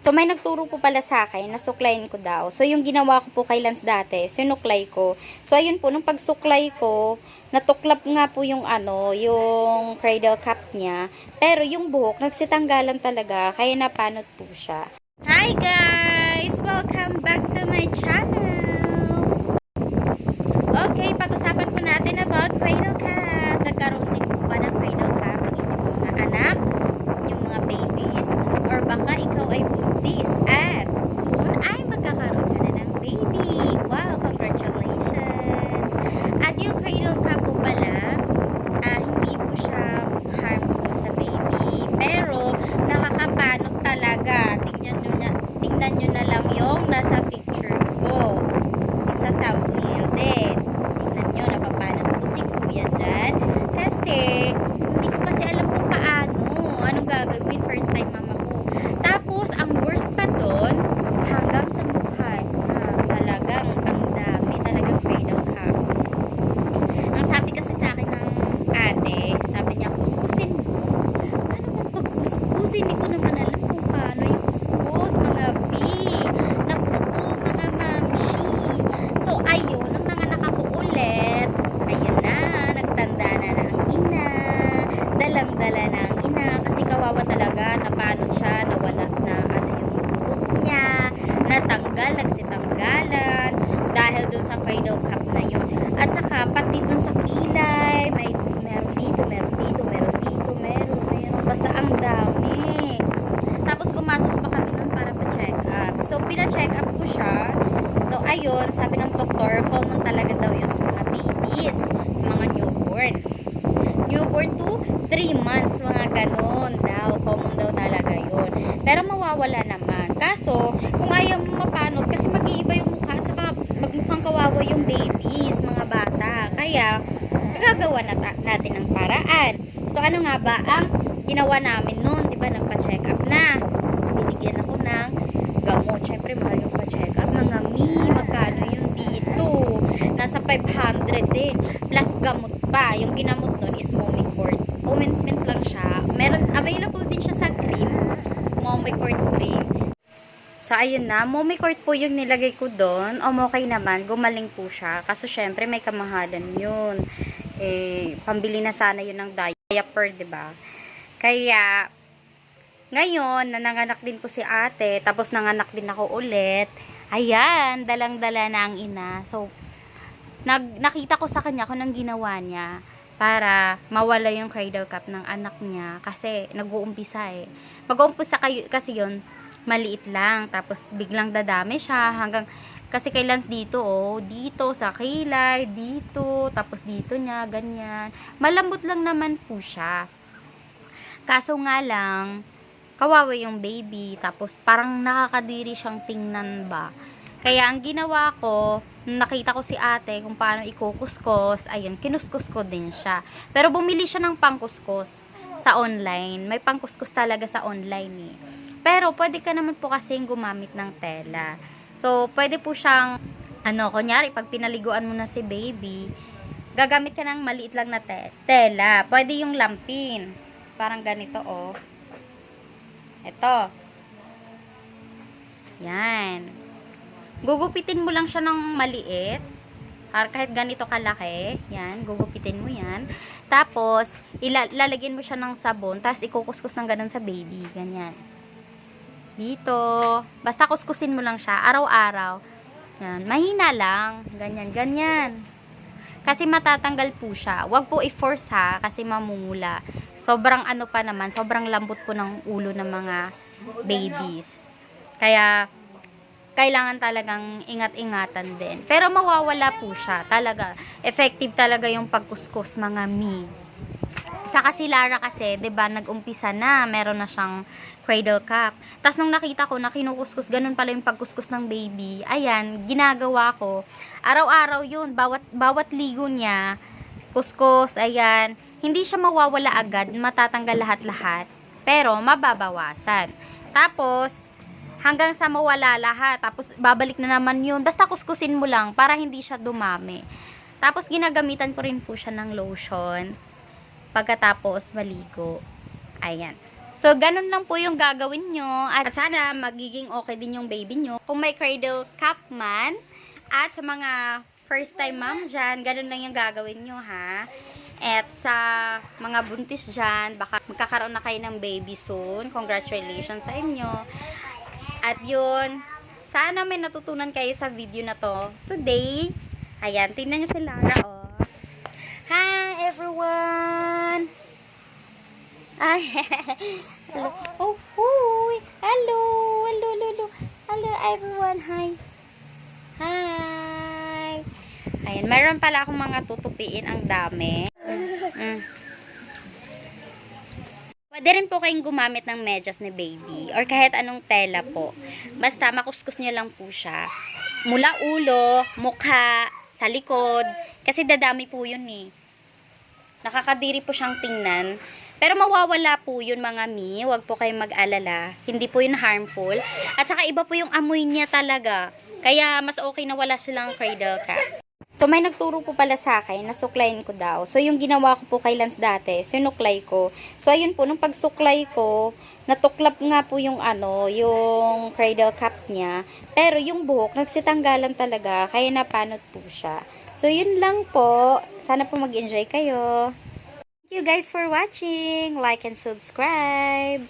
So, may nagturo po pala sa akin na suklayin ko daw. So, yung ginawa ko po kay Lance dati, sinuklay ko. So, ayun po, nung pagsuklay ko, natuklap nga po yung ano, yung cradle cap niya. Pero yung buhok, nagsitanggalan talaga, kaya napanot po siya. Hi guys! Welcome back to my channel! Okay, pag-usapan po natin about cradle cap. Nagkaroon din po ba ng cradle cap ang inyong mga anak, yung mga babies, or baka ikaw ay buntis at soon ay magkakaroon ka na ng baby. Wow, congratulations! At yung cradle cap po pala, ah, hindi po siya harmful sa baby. Pero, nakakapanot talaga. Tingnan nyo na, tingnan nyo na lang yung nasa picture ko. Sa thumbnail din. Tingnan nyo, napapanot po si kuya dyan. Kasi, hindi ko kasi alam kung paano. Anong gagawin? First time mama ko. Tapos, ang worst pa doon, hanggang sa mukha niya. Talagang, ang dami. Talagang cradle cap. Ang sabi kasi sa akin ng ate, sabi niya, kuskusin mo. Ano bang pagkuskus? Hindi ko naman alam kung paano yung kuskus, mga B. Naku mga mamshi. So, ayun, nung nanganak ako ulit, ayun na, nagtanda na na ang ina. Dalang-dala na ang ina. Kasi kawawa talaga, napanot siya, nawala na ano yung buhok niya. Natanggal, nagsitanggalan. Dahil dun sa cradle cap na yun. At saka, pati dun sa kilay, may meron dito, meron dito, meron dito, meron, meron. Basta ang dami. Tapos gumastos pa kami nun para pa-check up. So, pina-check up ko siya. So, ayun, sabi ng doktor, common talaga daw yun sa mga babies, mga newborn. Newborn to 3 months, mga ganon daw. Common daw talaga yun. Pero mawawala naman. Kaso, kung ayaw mo mapanot, kasi mag-iiba yung mukha, saka magmukhang kawawa yung babies, mga bata. Kaya, gagawa na ta- natin ng paraan. So, ano nga ba ang ginawa namin noon? Di ba, nagpa-check up na. Binigyan ako ng gamot. Siyempre, mahal yung pa-check up. Mga mi, magkano yun dito? Nasa 500 din. Plus gamot pa. Yung ginamot nun is Momicort. Ointment lang siya. Meron, available din siya sa cream. Momicort cream. So, ayun na. Momicort po yung nilagay ko doon. O, okay naman. Gumaling po siya. Kaso, syempre, may kamahalan yun. Eh, pambili na sana yun ng diaper, 'di ba Kaya, ngayon, nananganak din po si ate. Tapos, nanganak din ako ulit. Ayan, dalang-dala na ang ina. So, nag, nakita ko sa kanya kung anong ginawa niya para mawala yung cradle cap ng anak niya kasi nag-uumpisa eh. Pag-uumpisa kayo, kasi yun, maliit lang. Tapos biglang dadami siya hanggang kasi kay dito oh, dito sa kilay, dito, tapos dito niya, ganyan. Malambot lang naman po siya. Kaso nga lang, kawawa yung baby, tapos parang nakakadiri siyang tingnan ba. Kaya ang ginawa ko, nakita ko si ate kung paano ikukuskus, ayun, kinuskus ko din siya. Pero bumili siya ng pangkuskus sa online. May pangkuskus talaga sa online eh. Pero pwede ka naman po kasing gumamit ng tela. So, pwede po siyang, ano, kunyari, pag pinaliguan mo na si baby, gagamit ka ng maliit lang na te- tela. Pwede yung lampin. Parang ganito, oh. Ito. Yan. Gugupitin mo lang siya ng maliit. Kahit ganito kalaki. Yan, gugupitin mo yan. Tapos, ila- lalagyan mo siya ng sabon. Tapos, ikukuskus ng ganun sa baby. Ganyan. Dito. Basta kuskusin mo lang siya. Araw-araw. Yan. Mahina lang. Ganyan, ganyan. Kasi matatanggal po siya. Huwag po i-force ha. Kasi mamumula. Sobrang ano pa naman. Sobrang lambot po ng ulo ng mga babies. Kaya, kailangan talagang ingat-ingatan din. Pero mawawala po siya. Talaga. Effective talaga yung pagkuskus mga mi. Sa kasi Lara kasi, 'di ba, nag-umpisa na, meron na siyang cradle cap. Tapos nung nakita ko na kinukuskus, ganun pala yung pagkuskus ng baby. Ayan, ginagawa ko. Araw-araw 'yun, bawat bawat ligo niya, kuskus, ayan. Hindi siya mawawala agad, matatanggal lahat-lahat. Pero mababawasan. Tapos hanggang sa mawala lahat. Tapos babalik na naman 'yun. Basta kuskusin mo lang para hindi siya dumami. Tapos ginagamitan ko rin po siya ng lotion pagkatapos maligo. Ayan. So, ganun lang po yung gagawin nyo. At sana magiging okay din yung baby nyo. Kung may cradle cap man, at sa mga first time mom dyan, ganun lang yung gagawin nyo ha. At sa mga buntis dyan, baka magkakaroon na kayo ng baby soon. Congratulations sa inyo. At yun, sana may natutunan kayo sa video na to today. Ayan, tingnan nyo si Lara, oh. Hi, everyone! Ay, hello. Oh, huy. Hello, hello, hello, hello. Hello, everyone. Hi. Hi. Ayan, mayroon pala akong mga tutupiin. Ang dami. Mm. Pwede rin po kayong gumamit ng medyas ni baby or kahit anong tela po. Basta makuskus nyo lang po siya. Mula ulo, mukha, sa likod. Kasi dadami po yun eh. Nakakadiri po siyang tingnan. Pero mawawala po yun mga mi. Huwag po kayong mag-alala. Hindi po yun harmful. At saka iba po yung amoy niya talaga. Kaya mas okay na wala silang cradle cap. So, may nagturo po pala sa akin na suklayin ko daw. So, yung ginawa ko po kay Lance dati, sinuklay ko. So, ayun po, nung pagsuklay ko, natuklap nga po yung ano, yung cradle cap niya. Pero yung buhok, nagsitanggalan talaga, kaya napanot po siya. So, yun lang po. Sana po mag-enjoy kayo. Thank you guys for watching. Like and subscribe.